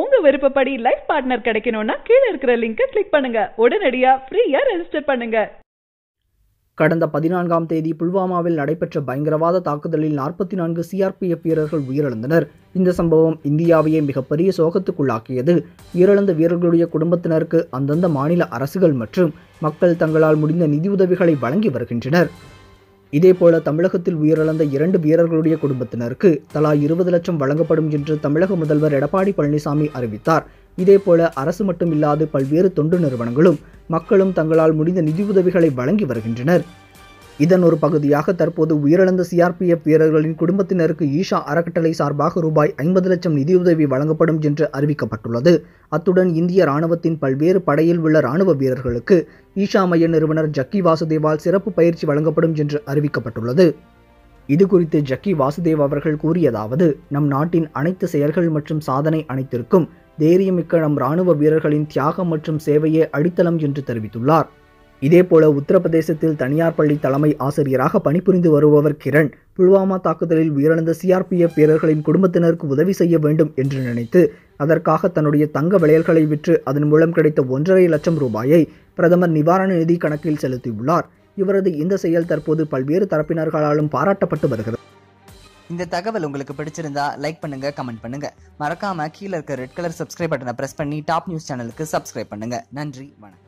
உங்க விருப்பப்படி life partner கிடைக்கணும்னா கீழே இருக்கிற லிங்கை கிளிக் பண்ணுங்க. உடனடியா ஃப்ரீயா ரெஜிஸ்டர் பண்ணுங்க. கடந்த பதினான்காம் தேதி புல்வாமாவில் நடைபெற்ற பயங்கரவாத தாக்குதலில் நாற்பத்தி நான்கு சிஆர்பிஎஃப் வீரர்கள் உயிரிழந்தனர். இந்த சம்பவம் இந்தியாவையே மிகப்பெரிய சோகத்துக்குள்ளாக்கியது. உயிரிழந்த வீரர்களுடைய குடும்பத்தினருக்கு அந்தந்த மாநில அரசுகள் மற்றும் மக்கள் தங்களால் முடிந்த நிதியுதவிகளை வழங்கி வருகின்றனர். இதேபோல தமிழகத்தில் உயிரிழந்த இரண்டு வீரர்களுடைய குடும்பத்தினருக்கு தலா இருபது லட்சம் வழங்கப்படும் என்று தமிழக முதல்வர் எடப்பாடி பழனிசாமி அறிவித்தார். இதேபோல அரசு மட்டும் இல்லாது பல்வேறு தொண்டு நிறுவனங்களும் மக்களும் தங்களால் முடிந்த நிதியுதவிகளை வழங்கி வருகின்றனர். இதன் ஒரு பகுதியாக தற்போது உயிரிழந்த சிஆர்பிஎஃப் வீரர்களின் குடும்பத்தினருக்கு ஈஷா அறக்கட்டளை சார்பாக ரூபாய் ஐம்பது லட்சம் நிதியுதவி வழங்கப்படும் என்று அறிவிக்கப்பட்டுள்ளது. அத்துடன் இந்திய ராணுவத்தின் பல்வேறு படையில் உள்ள ராணுவ வீரர்களுக்கு ஈஷா மைய நிறுவனர் ஜக்கி வாசுதேவால் சிறப்பு பயிற்சி வழங்கப்படும் என்று அறிவிக்கப்பட்டுள்ளது. இது குறித்து ஜக்கி வாசுதேவ் அவர்கள் கூறியதாவது நம் நாட்டின் அனைத்து செயல்கள் மற்றும் சாதனை அனைத்திற்கும் தைரியமிக்க நம் ராணுவ வீரர்களின் தியாகம் மற்றும் சேவையே அடித்தளம் என்று தெரிவித்துள்ளார். இதேபோல உத்தரப்பிரதேசத்தில் தனியார் பள்ளி தலைமை ஆசிரியராக பணிபுரிந்து வருபவர் கிரண் புல்வாமா தாக்குதலில் உயிரிழந்த சிஆர்பிஎஃப் வீரர்களின் குடும்பத்தினருக்கு உதவி செய்ய வேண்டும் என்று நினைத்து அதற்காக தன்னுடைய தங்க விளையல்களை விற்று அதன் மூலம் கிடைத்த ஒன்றரை லட்சம் ரூபாயை பிரதமர் நிவாரண நிதி கணக்கில் செலுத்தியுள்ளார். இவரது இந்த செயல் தற்போது பல்வேறு தரப்பினர்களாலும் பாராட்டப்பட்டு வருகிறது. இந்த தகவல் உங்களுக்கு பிடிச்சிருந்தா லைக் பண்ணுங்க கமெண்ட் பண்ணுங்க. மறக்காம கீழே இருக்க ரெட் கலர் சப்ஸ்கிரைப் பட்டனை பிரஸ் பண்ணி டாப் நியூஸ் சேனலுக்கு சப்ஸ்கிரைப் பண்ணுங்க. நன்றி வணக்கம்.